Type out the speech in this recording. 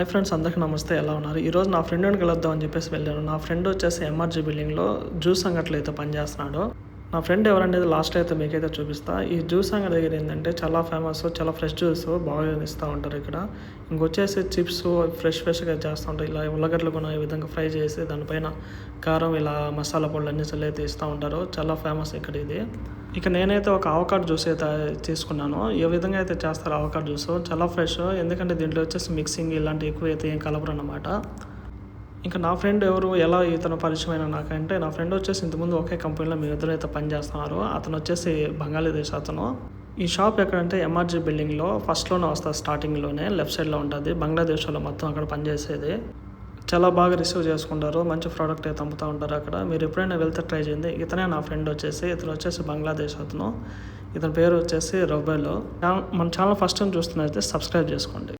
Hi friends అందరికీ నమస్తే. ఎలా ఉన్నారు? ఈరోజు నా ఫ్రెండ్ని కలుద్దాం అని చెప్పేసి వెళ్ళాను. నా ఫ్రెండ్ వచ్చేసి ఎంఆర్జీ బిల్డింగ్లో జ్యూస్ అంగట్లో అయితే పనిచేస్తున్నాడు. నా ఫ్రెండ్ ఎవరనేది లాస్ట్ అయితే మీకైతే చూపిస్తా. ఈ జ్యూస్ అంగడి దగ్గర ఏంటంటే చాలా ఫేమస్ చాలా ఫ్రెష్ జ్యూస్ బాగా ఇస్తూ ఉంటారు ఇక్కడ. ఇంకొచ్చేసి చిప్స్ ఫ్రెష్ ఫ్రెష్గా చేస్తూ ఉంటారు. ఇలా ఉల్లగడ్డలు కూడా ఈ విధంగా ఫ్రై చేసి దానిపైన కారం ఇలా మసాలా పొడులు అన్ని చల్లైతే అయితే ఇస్తూ ఉంటారు. చాలా ఫేమస్ ఇక్కడ ఇది. ఇక నేనైతే ఒక అవకాడ్ జ్యూస్ అయితే తీసుకున్నాను. ఏ విధంగా అయితే చేస్తారు అవకాడ్ జ్యూస్? చాలా ఫ్రెష్. ఎందుకంటే దీంట్లో వచ్చేసి మిక్సింగ్ ఇలాంటి ఎక్కువ అయితే ఏం కలపరు అన్నమాట. ఇంకా నా ఫ్రెండ్ ఎవరు? ఎలా? ఇతను పరిచయమైన నాకంటే నా ఫ్రెండ్ వచ్చేసి ఇంతకుముందు ఒకే కంపెనీలో మీ ఇద్దరు అయితే పనిచేస్తున్నారు. అతను వచ్చేసి బంగాళాదేశ్ అతను. ఈ షాప్ ఎక్కడంటే ఎంఆర్జీ బిల్డింగ్లో ఫస్ట్లోనే వస్తుంది స్టార్టింగ్లోనే లెఫ్ట్ సైడ్లో ఉంటుంది. బంగ్లాదేశ్లో మొత్తం అక్కడ పనిచేసేది. చాలా బాగా రిసీవ్ చేసుకుంటారు. మంచి ప్రోడక్ట్ అయితే అమ్ముతూ ఉంటారు అక్కడ. మీరు ఎప్పుడైనా వెళ్తే ట్రై చేయండి. ఇతనే నా ఫ్రెండ్ వచ్చేసి ఇతను వచ్చేసి బంగ్లాదేశ్ అతను. ఇతని పేరు వచ్చేసి రొబెలో. మన ఛానల్ ఫస్ట్ టైం చూస్తున్నైతే సబ్స్క్రైబ్ చేసుకోండి.